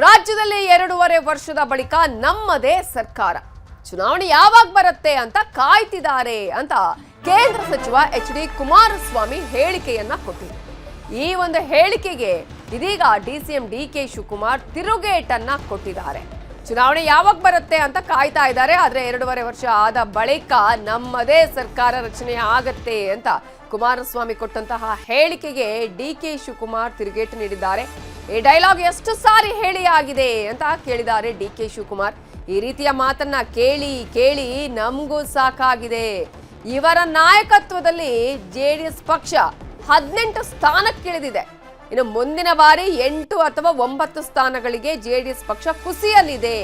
ರಾಜ್ಯದಲ್ಲಿ ಎರಡೂವರೆ ವರ್ಷದ ಬಳಿಕ ನಮ್ಮದೇ ಸರ್ಕಾರ. ಚುನಾವಣೆ ಯಾವಾಗ ಬರುತ್ತೆ ಅಂತ ಕಾಯ್ತಿದ್ದಾರೆ ಅಂತ ಕೇಂದ್ರ ಸಚಿವ ಎಚ್ ಡಿ ಕುಮಾರಸ್ವಾಮಿ ಹೇಳಿಕೆಯನ್ನ ಕೊಟ್ಟಿದ್ದಾರೆ. ಈ ಒಂದು ಹೇಳಿಕೆಗೆ ಇದೀಗ D C M D K Shivakumar ತಿರುಗೇಟನ್ನ ಕೊಟ್ಟಿದ್ದಾರೆ. ಚುನಾವಣೆ ಯಾವಾಗ ಬರುತ್ತೆ ಅಂತ ಕಾಯ್ತಾ ಇದ್ದಾರೆ, ಆದ್ರೆ ಎರಡೂವರೆ ವರ್ಷ ಆದ ಬಳಿಕ ನಮ್ಮದೇ ಸರ್ಕಾರ ರಚನೆ ಆಗತ್ತೆ ಅಂತ ಕುಮಾರಸ್ವಾಮಿ ಕೊಟ್ಟಂತಹ ಹೇಳಿಕೆಗೆ ಡಿ ಕೆ ಶಿವಕುಮಾರ್ ತಿರುಗೇಟು ನೀಡಿದ್ದಾರೆ. ಈ ಡೈಲಾಗ್ ಎಷ್ಟು ಸಾರಿ ಹೇಳಿ ಆಗಿದೆ ಅಂತ ಕೇಳಿದ್ದಾರೆ ಡಿ ಕೆ ಶಿವಕುಮಾರ್. ಈ ರೀತಿಯ ಮಾತನ್ನ ಕೇಳಿ ಕೇಳಿ ನಮಗೂ ಸಾಕಾಗಿದೆ. ಇವರ ನಾಯಕತ್ವದಲ್ಲಿ ಜೆಡಿಎಸ್ ಪಕ್ಷ ಹದಿನೆಂಟು ಸ್ಥಾನಕ್ಕಿಳಿದಿದೆ ಇನ್ನು ಮುಂದಿನ ಬಾರಿ ಎಂಟು ಅಥವಾ ಒಂಬತ್ತು ಸ್ಥಾನಗಳಿಗೆ ಜೆಡಿಎಸ್ ಪಕ್ಷ ಕುಸಿಯಲಿದೆ.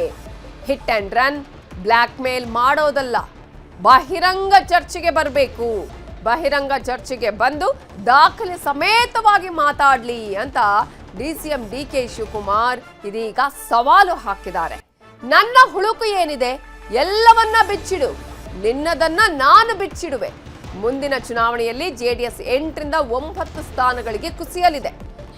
Hit and run blackmail ಮಾಡೋದಲ್ಲ. ಬಹಿರಂಗ ಚರ್ಚೆಗೆ ಬರಬೇಕು. ಬಹಿರಂಗ ಚರ್ಚೆಗೆ ಬಂದು ದಾಖಲೆ ಸಮೇತವಾಗಿ ಮಾತಾಡಲಿ ಅಂತ ಡಿಸಿಎಂ ಡಿ ಕೆ ಶಿವಕುಮಾರ್ ಇದೀಗ ಸವಾಲು ಹಾಕಿದ್ದಾರೆ. ನನ್ನ ಹುಳುಕು ಏನಿದೆ? ಎಲ್ಲವನ್ನ ಬಿಚ್ಚಿಡು. ನಿನ್ನದನ್ನ ನಾನು ಬಿಚ್ಚಿಡುವೆ. ಮುಂದಿನ ಚುನಾವಣೆಯಲ್ಲಿ ಜೆಡಿಎಸ್ ಎಂಟರಿಂದ ಒಂಬತ್ತು ಸ್ಥಾನಗಳಿಗೆ ಕುಸಿಯಲಿದೆ.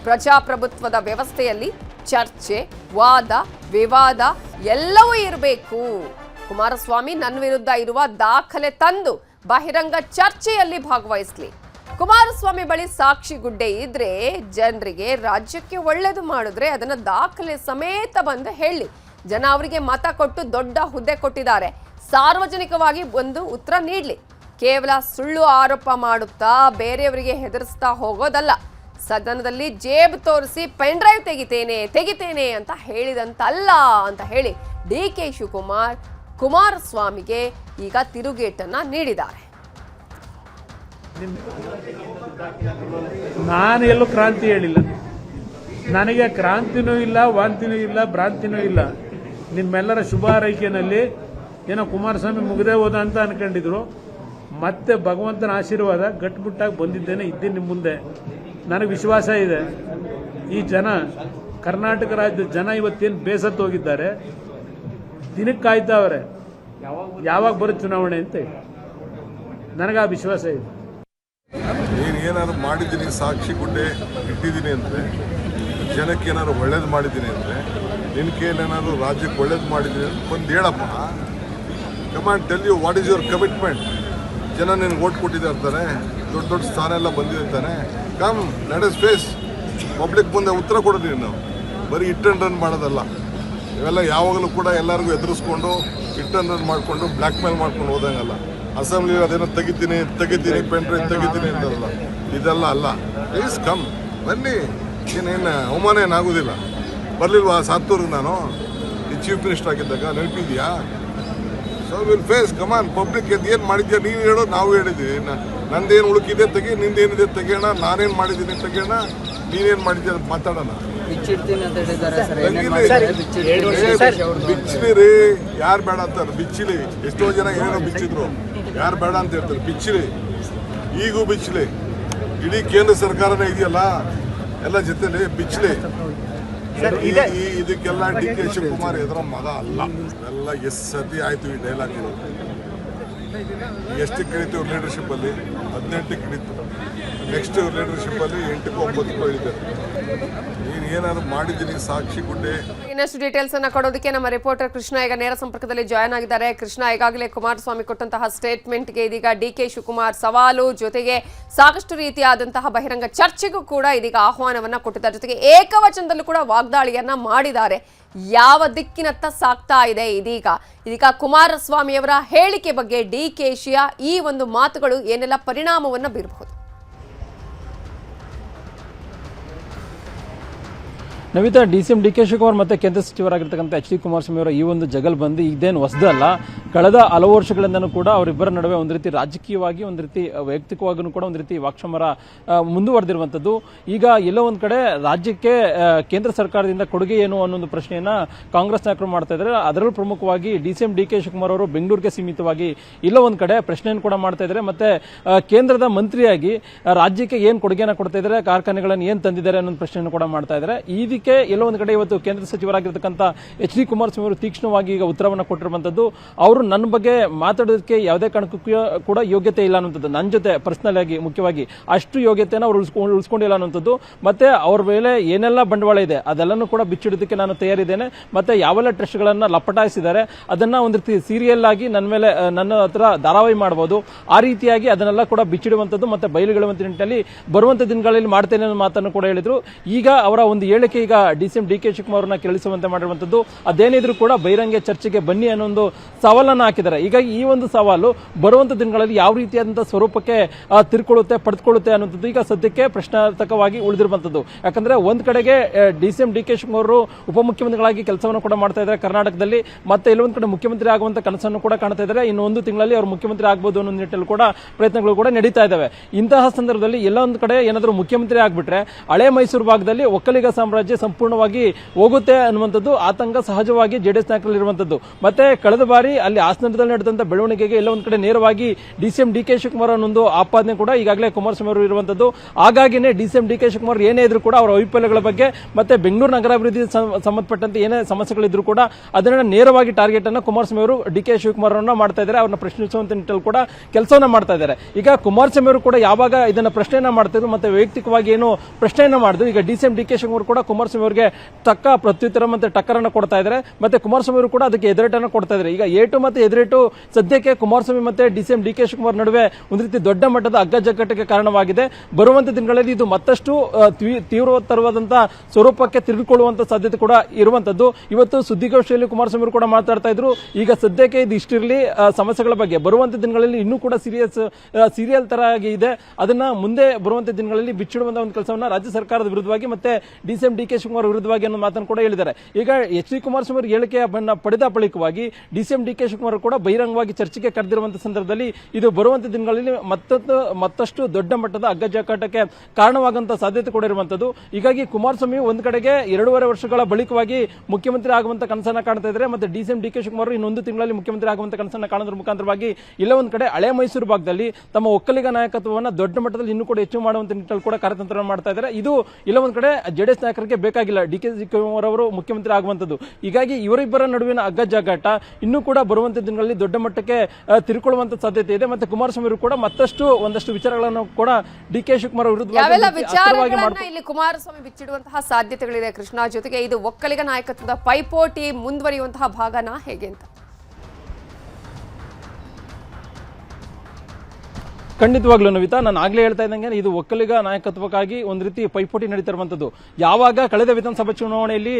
ಪ್ರಜಾಪ್ರಭುತ್ವದ ವ್ಯವಸ್ಥೆಯಲ್ಲಿ ಚರ್ಚೆ, ವಾದ, ವಿವಾದ ಎಲ್ಲವೂ ಇರಬೇಕು. ಕುಮಾರಸ್ವಾಮಿ ನನ್ನ ವಿರುದ್ಧ ಇರುವ ದಾಖಲೆ ತಂದು ಬಹಿರಂಗ ಚರ್ಚೆಯಲ್ಲಿ ಭಾಗವಹಿಸಲಿ. ಕುಮಾರಸ್ವಾಮಿ ಬಳಿ ಸಾಕ್ಷಿ ಗುಡ್ಡೆ ಇದ್ರೆ ಜನರಿಗೆ ರಾಜ್ಯಕ್ಕೆ ಒಳ್ಳೇದು ಮಾಡಿದ್ರೆ ಅದನ್ನ ದಾಖಲೆ ಸಮೇತ ಬಂದು ಹೇಳಿ. ಜನ ಅವರಿಗೆ ಮತ ಕೊಟ್ಟು ದೊಡ್ಡ ಹುದ್ದೆ ಕೊಟ್ಟಿದ್ದಾರೆ. ಸಾರ್ವಜನಿಕವಾಗಿ ಒಂದು ಉತ್ತರ ನೀಡಲಿ. ಕೇವಲ ಸುಳ್ಳು ಆರೋಪ ಮಾಡುತ್ತಾ ಬೇರೆಯವರಿಗೆ ಹೆದರಿಸ್ತಾ ಹೋಗೋದಲ್ಲ. ಸದನದಲ್ಲಿ ಜೇಬ್ ತೋರಿಸಿ ಪೆನ್ ಡ್ರೈವ್ ತೆಗಿತೇನೆ ತೆಗಿತೇನೆ ಅಂತ ಹೇಳಿದಂತಲ್ಲ ಅಂತ ಹೇಳಿ ಡಿ ಕೆ ಶಿವಕುಮಾರ್ ಕುಮಾರಸ್ವಾಮಿಗೆ ಈಗ ತಿರುಗೇಟನ್ನು ನೀಡಿದ್ದಾರೆ. ನಾನು ಎಲ್ಲೂ ಕ್ರಾಂತಿ ಹೇಳಿಲ್ಲ. ನನಗೆ ಕ್ರಾಂತಿನೂ ಇಲ್ಲ, ವಾಂತಿನೂ ಇಲ್ಲ, ಭ್ರಾಂತಿನೂ ಇಲ್ಲ. ನಿಮ್ಮೆಲ್ಲರ ಶುಭ ಆರೈಕೆಯಲ್ಲಿ ಏನೋ ಕುಮಾರಸ್ವಾಮಿ ಮುಗದೆ ಹೋದ ಅಂತ ಅನ್ಕೊಂಡಿದ್ರು. ಮತ್ತೆ ಭಗವಂತನ ಆಶೀರ್ವಾದ ಗಟ್ಟಿಮುಟ್ಟಾಗಿ ಬಂದಿದ್ದೇನೆ, ಇದ್ದೀನಿ ನಿಮ್ಮ ಮುಂದೆ. ನನಗೆ ವಿಶ್ವಾಸ ಇದೆ. ಈ ಜನ, ಕರ್ನಾಟಕ ರಾಜ್ಯದ ಜನ ಇವತ್ತೇನು ಬೇಸತ್ತು ಹೋಗಿದ್ದಾರೆ. ದಿನಕ್ಕೆ ಕಾಯ್ತಾವ್ರೆ. ಯಾವಾಗ ಬರುತ್ತೆ ಚುನಾವಣೆ ಅಂತ ನನಗೆ ಆ ವಿಶ್ವಾಸ ಇದೆ. ನೀನು ಏನಾದ್ರು ಮಾಡಿದ್ದೀನಿ, ಸಾಕ್ಷಿ ಗುಡ್ಡೆ ಇಟ್ಟಿದ್ದೀನಿ ಅಂದರೆ, ಜನಕ್ಕೆ ಏನಾದ್ರು ಒಳ್ಳೇದು ಮಾಡಿದ್ದೀನಿ ಅಂದರೆ ನಿನ್ನ ಏನಾದರೂ ರಾಜ್ಯಕ್ಕೆ ಒಳ್ಳೇದು ಮಾಡಿದ್ದೀನಿ ಅಂತ ಬಂದು ಹೇಳಪ್ಪ command tell you what is your commitment ಜನ ನಿನ್ಗೆ ಓಟ್ ಕೊಟ್ಟಿದ್ದಾರೆ ಅಂತಾನೆ, ದೊಡ್ಡ ದೊಡ್ಡ ಸ್ಥಾನ ಎಲ್ಲ ಬಂದಿದೆ ಅಂತಾನೆ ಕಮ್ ಇಸ್ ಫೇಸ್ ಪಬ್ಲಿಕ್ ಮುಂದೆ ಉತ್ತರ ಕೊಡೋದು ನಾವು. ಬರೀ ಇಟ್ ಅಂಡ್ ರನ್ ಮಾಡೋದಲ್ಲ. ಇವೆಲ್ಲ ಯಾವಾಗಲೂ ಕೂಡ ಎಲ್ಲರಿಗೂ ಎದುರಿಸ್ಕೊಂಡು ಇಟ್ ಅಂಡ್ ರನ್ ಮಾಡಿಕೊಂಡು ಬ್ಲ್ಯಾಕ್ ಮೇಲ್ ಮಾಡ್ಕೊಂಡು ಹೋದಂಗಲ್ಲ. ಅಸೆಂಬ್ಲಿ ಅದೇನೋ ತೆಗಿತೀನಿ ತೆಗಿತೀನಿ ಪೆನ್ ಡ್ರೈವ್ ತೆಗಿತೀನಿ ಅಂತಲ್ಲ. ಇದೆಲ್ಲ ಅಲ್ಲ. ಪ್ಲೀಸ್ ಕಮ್ ಬನ್ನಿ. ಏನೇನು ಅವಮಾನ ಏನಾಗೋದಿಲ್ಲ. ಬರಲಿಲ್ವಾ ಸಾತ್ತೂರು ನಾನು? ಈ ಚೀಫ್ ಮಿನಿಸ್ಟರ್ ಆಗಿದ್ದಾಗ ನೆನಪಿದ್ಯಾ? So will face come on public ಎದ್ದು ಏನು ಮಾಡಿದ್ಯಾ? ನೀನು ಹೇಳೋ ನಾವು ಹೇಳಿದ್ದೀವಿ ನಂದೇನು ಉಳುಕಿದೆ ತೆಗಿ ನಿಂದೇನಿದೆ ತೆಗಿಯೋಣ. ನಾನೇನು ಮಾಡಿದ್ದೀನಿ ತೆಗೋಣ ನೀನೇನು ಮಾಡಿದ್ಯಾ ಅಂತ ಮಾತಾಡೋಣ. ರೀ. ಯಾರು ಬೇಡ ಅಂತಾರೆ? ಬಿಚ್ಚಿಲಿ. ಎಷ್ಟೋ ಜನ ಏನೇನೋ ಬಿಚ್ಚಿದ್ರು. ಯಾರು ಬೇಡ ಅಂತ ಹೇಳ್ತಾರೆ. ಬಿಚ್ಚಲಿ ಈಗೂ ಬಿಚ್ಚಲಿ ಇಡೀ ಕೇಂದ್ರ ಸರ್ಕಾರನೇ ಇದೆಯಲ್ಲ ಎಲ್ಲ ಜೊತೆಲಿ ಬಿಚ್ಚಲಿ ಇದಕ್ಕೆಲ್ಲ ಡಿ ಕೆ ಶಿವಕುಮಾರ್ ಎದುರ ಮಗ ಅಲ್ಲ. ಎಲ್ಲ ಎಷ್ಟು ಸತಿ ಆಯ್ತು ಈ ಡೈಲಾಗ್ಗಳು ಎಷ್ಟು ಕಳೀತು ಲೀಡರ್ಶಿಪ್ ಅಲ್ಲಿ? ಹದಿನೆಂಟು ಕಳೀತು ನೆಕ್ಸ್ಟ್ ಲೀಡರ್ಶಿಪ್ಪಲ್ಲಿ ಎಂಟಕ್ಕೂ ಒಂಬತ್ತಕ್ಕೂ ಇಳಿತಾರೆ ನೀನು ಏನಾದ್ರು ಮಾಡಿದ್ದೀನಿ ಸಾಕ್ಷಿ ಗುಡ್ಡೆ. ಇನ್ನಷ್ಟು ಡೀಟೇಲ್ಸ್ ಅನ್ನ ಕೊಡೋದಕ್ಕೆ ನಮ್ಮ ರಿಪೋರ್ಟರ್ ಕೃಷ್ಣ ಈಗ ನೇರ ಸಂಪರ್ಕದಲ್ಲಿ ಜಾಯ್ನ್ ಆಗಿದ್ದಾರೆ. ಕೃಷ್ಣ ಈಗಾಗಲೇ ಕುಮಾರಸ್ವಾಮಿ ಕೊಟ್ಟಂತಹ ಸ್ಟೇಟ್ಮೆಂಟ್ಗೆ ಇದೀಗ ಡಿ ಕೆ ಶಿವಕುಮಾರ್ ಸವಾಲು. ಜೊತೆಗೆ ಸಾಕಷ್ಟು ರೀತಿಯಾದಂತಹ ಬಹಿರಂಗ ಚರ್ಚೆಗೂ ಕೂಡ ಇದೀಗ ಆಹ್ವಾನವನ್ನ ಕೊಟ್ಟಿದ್ದಾರೆ. ಜೊತೆಗೆ ಏಕವಚನದಲ್ಲೂ ಕೂಡ ವಾಗ್ದಾಳಿಯನ್ನ ಮಾಡಿದ್ದಾರೆ. ಯಾವ ದಿಕ್ಕಿನತ್ತ ಸಾಗ್ತಾ ಇದೆ ಇದೀಗ. ಇದೀಗ ಕುಮಾರಸ್ವಾಮಿಯವರ ಹೇಳಿಕೆ ಬಗ್ಗೆ ಡಿ ಕೆಶಿಯ ಈ ಒಂದು ಮಾತುಗಳು ಏನೆಲ್ಲ ಪರಿಣಾಮವನ್ನು ಬೀರಬಹುದು. Navita D C M D K Shivakumar ಮತ್ತೆ ಕೇಂದ್ರ ಸಚಿವರಾಗಿರ್ತಕ್ಕಂಥ ಎಚ್ ಡಿ ಕುಮಾರಸ್ವಾಮಿ ಅವರ ಈ ಒಂದು ಜಗಲ್ ಬಂದು ಇದೇನು ಹೊಸದಲ್ಲ. ಕಳೆದ ಹಲವು ವರ್ಷಗಳಿಂದನೂ ಕೂಡ ಅವರಿಬ್ಬರ ನಡುವೆ ಒಂದು ರೀತಿ ರಾಜಕೀಯವಾಗಿ, ಒಂದು ರೀತಿ ವೈಯಕ್ತಿಕವಾಗಿಯೂ ಕೂಡ ಒಂದು ರೀತಿ ವಾಕ್ಷಮರ ಮುಂದುವರೆದಿರುವಂಥದ್ದು. ಈಗ ಎಲ್ಲೋ ಒಂದು ಕಡೆ ರಾಜ್ಯಕ್ಕೆ ಕೇಂದ್ರ ಸರ್ಕಾರದಿಂದ ಕೊಡುಗೆ ಏನು ಅನ್ನೋ ಒಂದು ಪ್ರಶ್ನೆಯನ್ನು ಕಾಂಗ್ರೆಸ್ ನಾಯಕರು ಮಾಡ್ತಾ ಇದ್ದಾರೆ. ಅದರಲ್ಲೂ ಪ್ರಮುಖವಾಗಿ D C M D K Shivakumar ಅವರು ಬೆಂಗಳೂರಿಗೆ ಸೀಮಿತವಾಗಿ ಇಲ್ಲೋ ಒಂದು ಕಡೆ ಪ್ರಶ್ನೆಯನ್ನು ಕೂಡ ಮಾಡ್ತಾ ಇದ್ದಾರೆ. ಮತ್ತೆ ಕೇಂದ್ರದ ಮಂತ್ರಿಯಾಗಿ ರಾಜ್ಯಕ್ಕೆ ಏನು ಕೊಡುಗೆಯನ್ನು ಕೊಡ್ತಾ ಇದ್ದಾರೆ, ಕಾರ್ಖಾನೆಗಳನ್ನು ಏನು ತಂದಿದ್ದಾರೆ ಅನ್ನೋ ಪ್ರಶ್ನೆಯನ್ನು ಕೂಡ ಮಾಡ್ತಾ ಇದ್ದಾರೆ. ಈ ಇದಕ್ಕೆ ಎಲ್ಲೋ ಒಂದು ಕಡೆ ಇವತ್ತು ಕೇಂದ್ರ ಸಚಿವರಾಗಿರ್ತಕ್ಕಂಥ ಎಚ್ ಡಿ ಕುಮಾರಸ್ವಾಮಿ ಅವರು ತೀಕ್ಷ್ಣವಾಗಿ ಈಗ ಉತ್ತರವನ್ನು ಕೊಟ್ಟಿರುವಂಥದ್ದು ಅವರು ನನ್ನ ಬಗ್ಗೆ ಮಾತಾಡೋದಕ್ಕೆ ಯಾವುದೇ ಕಾರಣಕ್ಕೂ ಕೂಡ ಯೋಗ್ಯತೆ ಇಲ್ಲ ಅನ್ನುವಂಥದ್ದು. ನನ್ನ ಜೊತೆ ಪರ್ಸನಲ್ ಆಗಿ ಮುಖ್ಯವಾಗಿ ಅಷ್ಟು ಯೋಗ್ಯತೆಯನ್ನು ಅವರು ಉಳಿಸ್ಕೊಂಡು ಉಳಿಸ್ಕೊಂಡಿಲ್ಲ ಅನ್ನುವಂಥದ್ದು. ಮತ್ತೆ ಅವ್ರ ಮೇಲೆ ಏನೆಲ್ಲ ಬಂಡವಾಳ ಇದೆ, ಅದೆಲ್ಲನೂ ಕೂಡ ಬಿಚ್ಚಿಡೋದಕ್ಕೆ ನಾನು ತಯಾರಿದ್ದೇನೆ. ಮತ್ತೆ ಯಾವೆಲ್ಲ ಟ್ರಸ್ಟ್ಗಳನ್ನು ಲಪಟಾಯಿಸಿದ್ದಾರೆ, ಅದನ್ನ ಒಂದು ರೀತಿ ಸೀರಿಯಲ್ ಆಗಿ ನನ್ನ ಮೇಲೆ ನನ್ನ ಹತ್ರ ಧಾರಾವಾಹಿ ಮಾಡಬಹುದು ಆ ರೀತಿಯಾಗಿ ಅದನ್ನೆಲ್ಲ ಕೂಡ ಬಿಚ್ಚಿಡುವಂಥದ್ದು. ಮತ್ತೆ ಬಯಲುಗೆಳುವಂತ ನಿಟ್ಟಿನಲ್ಲಿ ಬರುವಂತ ದಿನಗಳಲ್ಲಿ ಮಾಡ್ತೇನೆ ಅನ್ನೋ ಮಾತನ್ನು ಕೂಡ ಹೇಳಿದ್ರು. ಈಗ ಅವರ ಒಂದು ಹೇಳಿಕೆ ಈಗ D C M D K ಶಿವಕುಮಾರ್ನ ಕೆರಳಿಸುವಂತೆ ಮಾಡಿರುವಂಥದ್ದು, ಅದೇನಿದ್ರು ಕೂಡ ಬಹಿರಂಗ ಚರ್ಚೆಗೆ ಬನ್ನಿ ಅನ್ನೋ ಒಂದು ಸವಾಲನ್ನು ಹಾಕಿದ್ದಾರೆ. ಈಗ ಈ ಒಂದು ಸವಾಲು ಬರುವಂತ ದಿನಗಳಲ್ಲಿ ಯಾವ ರೀತಿಯಾದಂಥ ಸ್ವರೂಪಕ್ಕೆ ತಿರ್ಕೊಳ್ಳುತ್ತೆ ಪಡೆದುಕೊಳ್ಳುತ್ತೆ ಅನ್ನೋಂಥದ್ದು ಈಗ ಸದ್ಯಕ್ಕೆ ಪ್ರಶ್ನಾರ್ಥಕವಾಗಿ ಉಳಿದಿರುವಂತದ್ದು ಯಾಕಂದ್ರೆ ಒಂದ್ ಕಡೆಗೆ D C M D K Shivakumar ಉಪಮುಖ್ಯಮಂತ್ರಿಗಳಾಗಿ ಕೆಲಸವನ್ನು ಕೂಡ ಮಾಡ್ತಾ ಇದ್ದಾರೆ ಕರ್ನಾಟಕದಲ್ಲಿ, ಮತ್ತೆ ಇಲ್ಲೊಂದ್ ಕಡೆ ಮುಖ್ಯಮಂತ್ರಿ ಆಗುವಂತ ಕನಸನ್ನು ಕೂಡ ಕಾಣ್ತಾ ಇದ್ದಾರೆ. ಇನ್ನು ಒಂದು ತಿಂಗಳಲ್ಲಿ ಅವರು ಮುಖ್ಯಮಂತ್ರಿ ಆಗ್ಬೋದು ಅನ್ನೋ ನಿಟ್ಟಿನಲ್ಲಿ ಕೂಡ ಪ್ರಯತ್ನಗಳು ಕೂಡ ನಡೀತಾ ಇದ್ದಾವೆ. ಇಂತಹ ಸಂದರ್ಭದಲ್ಲಿ ಎಲ್ಲ ಒಂದು ಕಡೆ ಏನಾದರೂ ಮುಖ್ಯಮಂತ್ರಿ ಆಗ್ಬಿಟ್ರೆ, ಹಳೆ ಮೈಸೂರು ಭಾಗದಲ್ಲಿ ಒಕ್ಕಲಿಗ ಸಾಮ್ರಾಜ್ಯ ಸಂಪೂರ್ಣವಾಗಿ ಹೋಗುತ್ತೆ ಅನ್ನುವಂಥದ್ದು ಆತಂಕ ಸಹಜವಾಗಿ ಜೆಡಿಎಸ್ ನಾಯಕರಲ್ಲಿ ಇರುವಂತದ್ದು ಮತ್ತೆ ಕಳೆದ ಬಾರಿ ಅಲ್ಲಿ ಹಾಸನದಲ್ಲಿ ನಡೆದಂತ ಬೆಳವಣಿಗೆಗೆ ಎಲ್ಲ ಒಂದು ಕಡೆ ನೇರವಾಗಿ ಡಿಸಿಎಂ ಡಿ ಕೆ ಶಿವಕುಮಾರ್ ಅನ್ನೊಂದು ಆಪಾದನೆ ಕೂಡ ಈಗಾಗಲೇ ಕುಮಾರಸ್ವಾಮಿ ಅವರು ಇರುವಂತದ್ದು ಹಾಗಾಗಿನೇ ಡಿಸಿಎಂ ಡಿ ಕೆ ಶಿವಕುಮಾರ್ ಏನೇ ಇದ್ರು ಕೂಡ ಅವರ ವೈಫಲ್ಯಗಳ ಬಗ್ಗೆ ಮತ್ತೆ ಬೆಂಗಳೂರು ನಗರಾಭಿವೃದ್ಧಿ ಸಂಬಂಧಪಟ್ಟಂತೆ ಏನೇ ಸಮಸ್ಯೆಗಳಿದ್ರು ಕೂಡ ಅದನ್ನ ನೇರವಾಗಿ ಟಾರ್ಗೆಟ್ ಅನ್ನ ಕುಮಾರಸ್ವಾಮಿ ಅವರು ಡಿ ಕೆ ಶಿವಕುಮಾರ್ ಅವರನ್ನ ಮಾಡ್ತಾ ಇದ್ದಾರೆ. ಅವ್ರನ್ನ ಪ್ರಶ್ನಿಸುವಂತ ನಿಟ್ಟಲ್ಲಿ ಕೂಡ ಕೆಲಸವನ್ನ ಮಾಡ್ತಾ ಇದ್ದಾರೆ. ಈಗ ಕುಮಾರಸ್ವಾಮಿ ಅವರು ಕೂಡ ಯಾವಾಗ ಇದನ್ನ ಪ್ರಶ್ನೆಯನ್ನ ಮಾಡ್ತಿದ್ರು ಮತ್ತೆ ವೈಯಕ್ತಿಕವಾಗಿ ಏನು ಪ್ರಶ್ನೆಯನ್ನ ಮಾಡಿದ್ರು. ಈಗ D C M D K Shivakumar ಕೂಡ ಕುಮಾರಸ್ವಾಮಿ ಅವರಿಗೆ ತಕ್ಕ ಪ್ರತ್ಯುತ್ತರ ಮತ್ತೆ ಟಕ್ಕರನ್ನು ಕೊಡ್ತಾ ಇದ್ದಾರೆ. ಮತ್ತೆ ಕುಮಾರಸ್ವಾಮಿ ಅವರು ಕೂಡ ಅದಕ್ಕೆ ಎದುರೇಟನ್ನು ಕೊಡ್ತಾ ಇದ್ದಾರೆ. ಈಗ ಏಟು ಮತ್ತೆ ಎದುರೇಟು ಸದ್ಯಕ್ಕೆ ಕುಮಾರಸ್ವಾಮಿ ಮತ್ತೆ D C M D K Shivakumar ನಡುವೆ ಒಂದು ರೀತಿ ದೊಡ್ಡ ಮಟ್ಟದ ಅಗ್ಗಜಗ್ಗಟ್ಟಕ್ಕೆ ಕಾರಣವಾಗಿದೆ. ಬರುವಂತ ದಿನಗಳಲ್ಲಿ ಇದು ಮತ್ತಷ್ಟು ತೀವ್ರತರವಾದಂತಹ ಸ್ವರೂಪಕ್ಕೆ ತಿರುಗಿಕೊಳ್ಳುವಂತ ಸಾಧ್ಯತೆ ಕೂಡ ಇರುವಂತದ್ದು. ಇವತ್ತು ಸುದ್ದಿಗೋಷ್ಠಿಯಲ್ಲಿ ಕುಮಾರಸ್ವಾಮಿ ಅವರು ಕೂಡ ಮಾತಾಡ್ತಾ ಇದ್ರು. ಈಗ ಸದ್ಯಕ್ಕೆ ಇದು ಇಷ್ಟಿರಲಿ ಸಮಸ್ಯೆಗಳ ಬಗ್ಗೆ. ಬರುವಂತ ದಿನಗಳಲ್ಲಿ ಇನ್ನೂ ಕೂಡ ಸೀರಿಯಸ್ ಸೀರಿಯಲ್ ತರ ಆಗಿ ಇದೆ. ಅದನ್ನ ಮುಂದೆ ಬರುವಂತ ದಿನಗಳಲ್ಲಿ ಬಿಚ್ಚಿಡುವಂತಹ ಒಂದು ಕೆಲಸವನ್ನ ರಾಜ್ಯ ಸರ್ಕಾರದ ವಿರುದ್ಧವಾಗಿ ಮತ್ತೆ D C M D K Shivakumar ವಿರುದ್ಧವಾಗಿ ಅನ್ನೋ ಮಾತನ್ನು ಕೂಡ ಹೇಳಿದ್ದಾರೆ. ಈಗ ಎಚ್ ಡಿ ಕುಮಾರಸ್ವಾಮಿ ಹೇಳಿಕೆಯ ಪಡೆದ ಬಳಿಕವಾಗಿ ಡಿಸಿಎಂ ಡಿ ಕೆ ಶಿವಕುಮಾರ್ ಕೂಡ ಬಹಿರಂಗವಾಗಿ ಚರ್ಚೆಗೆ ಕರೆದಿರುವಂತಹ ಸಂದರ್ಭದಲ್ಲಿ ಇದು ಬರುವಂತ ದಿನಗಳಲ್ಲಿ ಮತ್ತೊಂದು ಮತ್ತಷ್ಟು ದೊಡ್ಡ ಮಟ್ಟದ ಅಗ್ಗಜಕಾಟಕ್ಕೆ ಕಾರಣವಾಗುವಂತಹ ಸಾಧ್ಯತೆ ಕೂಡ ಇರುವಂತದ್ದು. ಹೀಗಾಗಿ ಕುಮಾರಸ್ವಾಮಿ ಒಂದು ಕಡೆಗೆ ಎರಡೂವರೆ ವರ್ಷಗಳ ಬಳಿಕವಾಗಿ ಮುಖ್ಯಮಂತ್ರಿ ಆಗುವಂತ ಕನಸನ್ನ ಕಾಣ್ತಾ ಇದ್ದಾರೆ. ಮತ್ತೆ ಡಿಸಿಎಂ ಡಿ ಕೆ ಶಿವಕುಮಾರ್ ಇನ್ನೊಂದು ತಿಂಗಳಲ್ಲಿ ಮುಖ್ಯಮಂತ್ರಿ ಆಗುವಂತ ಕನಸನ್ನ ಕಾಣೋದ್ರ ಮುಖಾಂತರವಾಗಿ ಇಲ್ಲ ಒಂದು ಕಡೆ ಹಳೆ ಮೈಸೂರು ಭಾಗದಲ್ಲಿ ತಮ್ಮ ಒಕ್ಕಲಿಗ ನಾಯಕತ್ವವನ್ನ ದೊಡ್ಡ ಮಟ್ಟದಲ್ಲಿ ಇನ್ನೂ ಕೂಡ ಹೆಚ್ಚು ಮಾಡುವಂತ ನಿಟ್ಟಿನಲ್ಲಿ ಕೂಡ ಕಾರ್ಯತಂತ್ರ ಮಾಡ್ತಾ ಇದ್ದಾರೆ. ಇದು ಇಲ್ಲ ಒಂದು ಕಡೆ ಜೆಡಿಎಸ್ ನಾಯಕರಿಗೆ ಬೇಕಾಗಿಲ್ಲ. ಡಿ ಕೆ ಶಿವಕುಮಾರ್ ಅವರು ಮುಖ್ಯಮಂತ್ರಿ ಆಗುವಂತದ್ದು ಹೀಗಾಗಿ ಇವರಿಬ್ಬರ ನಡುವಿನ ಅಗ್ಗಜಗ್ಗಾಟ ಇನ್ನೂ ಕೂಡ ಬರುವಂತ ದಿನಗಳಲ್ಲಿ ದೊಡ್ಡ ಮಟ್ಟಕ್ಕೆ ತಿರುಕೊಳ್ಳುವಂತ ಸಾಧ್ಯತೆ ಇದೆ. ಮತ್ತೆ ಕುಮಾರಸ್ವಾಮಿ ಅವರು ಕೂಡ ಮತ್ತಷ್ಟು ಒಂದಷ್ಟು ವಿಚಾರಗಳನ್ನು ಕೂಡ ಡಿ ಕೆ ಶಿವಕುಮಾರ್ ವಿರುದ್ಧವಾಗಿ ಇಲ್ಲಿ ಕುಮಾರಸ್ವಾಮಿ ಬಿಚ್ಚಿಡುವಂತಹ ಸಾಧ್ಯತೆಗಳಿದೆ ಕೃಷ್ಣ ಜೊತೆಗೆ. ಇದು ಒಕ್ಕಲಿಗ ನಾಯಕತ್ವದ ಪೈಪೋಟಿ ಮುಂದುವರಿಯುವಂತಹ ಭಾಗನ ಹೇಗೆ ಅಂತ? ಖಂಡಿತವಾಗ್ಲೂ ನವಿತಾ, ನಾನು ಆಗ್ಲೇ ಹೇಳ್ತಾ ಇದ್ದಂಗೆ ಇದು ಒಕ್ಕಲಿಗ ನಾಯಕತ್ವಕ್ಕಾಗಿ ಒಂದು ರೀತಿ ಪೈಪೋಟಿ ನಡೀತಿರುವಂತದ್ದು. ಯಾವಾಗ ಕಳೆದ ವಿಧಾನಸಭಾ ಚುನಾವಣೆಯಲ್ಲಿ